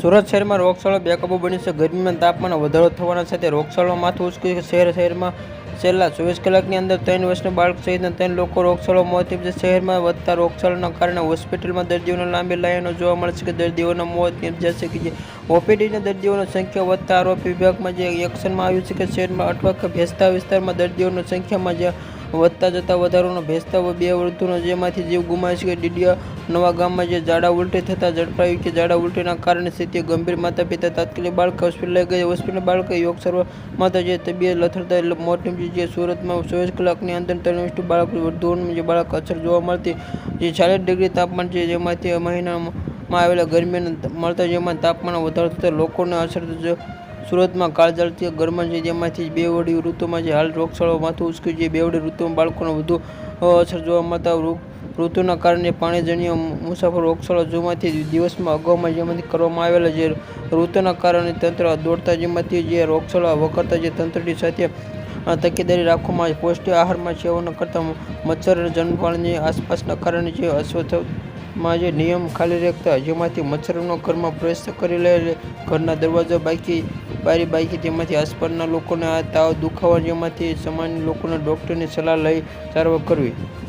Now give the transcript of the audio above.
સુરત શહેરમાં રોગચાળો બેકાબૂ બની છે. ગરમીમાં તાપમાનમાં વધારો થવાના સાથે રોગચાળો માથું ઉચકી શહેર શહેરમાં છેલ્લા ચોવીસ કલાકની અંદર ત્રણ વર્ષના બાળક સહિતના ત્રણ લોકો રોગચાળો મોત નીપજે શહેરમાં વધતા રોગચાળાના કારણે હોસ્પિટલમાં દર્દીઓની લાંબી લાઈનો જોવા મળે છે કે દર્દીઓના મોત નીપજ્યા છે કે ઓપીડીના દર્દીઓની સંખ્યા વધતા આરોપી વિભાગમાં જે એક્શનમાં આવ્યું છે કે શહેરમાં અટવા કે ભેસ્તા વિસ્તારમાં દર્દીઓની સંખ્યામાં જે વધતા જતા વધારોનો ભેસ્તા બે વૃદ્ધોનો જેમાંથી જીવ ગુમાવે છે. કે ડીડિયા નવા ગામમાં જે ઝાડા ઉલટી થતાં ઝડપાયું કે ઝાડા ઉલટીના કારણે સ્થિતિ ગંભીર. માતા પિતા તાત્કાલિક બાળક હોસ્પિટલ લઈ ગયા હોસ્પિટલ બાળકે યોગ સર્વ માતા જે તબિયત લથડતા મોત નીપજી જે સુરતમાં ચોવીસ કલાકની અંદર ત્રણ બાળક વૃદ્ધોનું જે બાળક અસર જોવા મળતી જે ચાલીસ ડિગ્રી તાપમાન છે, જેમાંથી મહિનામાં આવેલા ગરમીને મળતા જેમાં તાપમાન વધારો થતાં લોકોને અસર સુરતમાં કાળઝાળથી ગરમી છે, જેમાંથી બેવડી ઋતુમાં જે હાલ રોગચાળો માથું ઉચક્યું છે. બેવડી ઋતુમાં બાળકોને વધુ અસર જોવા મળતા ઋતુના કારણે પાણીજન્ય મુસાફર રોગચાળો જોવાથી દિવસમાં અગાઉમાં જેમાંથી કરવામાં આવેલા જે ઋતુના કારણે તંત્ર દોડતા જેમાંથી જે રોગચાળો વખરતા જે તંત્રની સાથે તકેદારી રાખવામાં આવે. પૌષ્ટિક આહારમાં સેવન કરતા મચ્છર જન્મપાળની આસપાસના કારણે જે અસ્વસ્થમાં જે નિયમ ખાલી રાખતા જેમાંથી મચ્છરોનો ઘરમાં પ્રવેશ કરી લે ઘરના દરવાજા બાકી બારી બાકી તેમાંથી આસપાસના લોકોને આ તાવ દુખાવા જેમાંથી સામાન્ય લોકોને ડૉક્ટરની સલાહ લઈ સારવાર કરવી.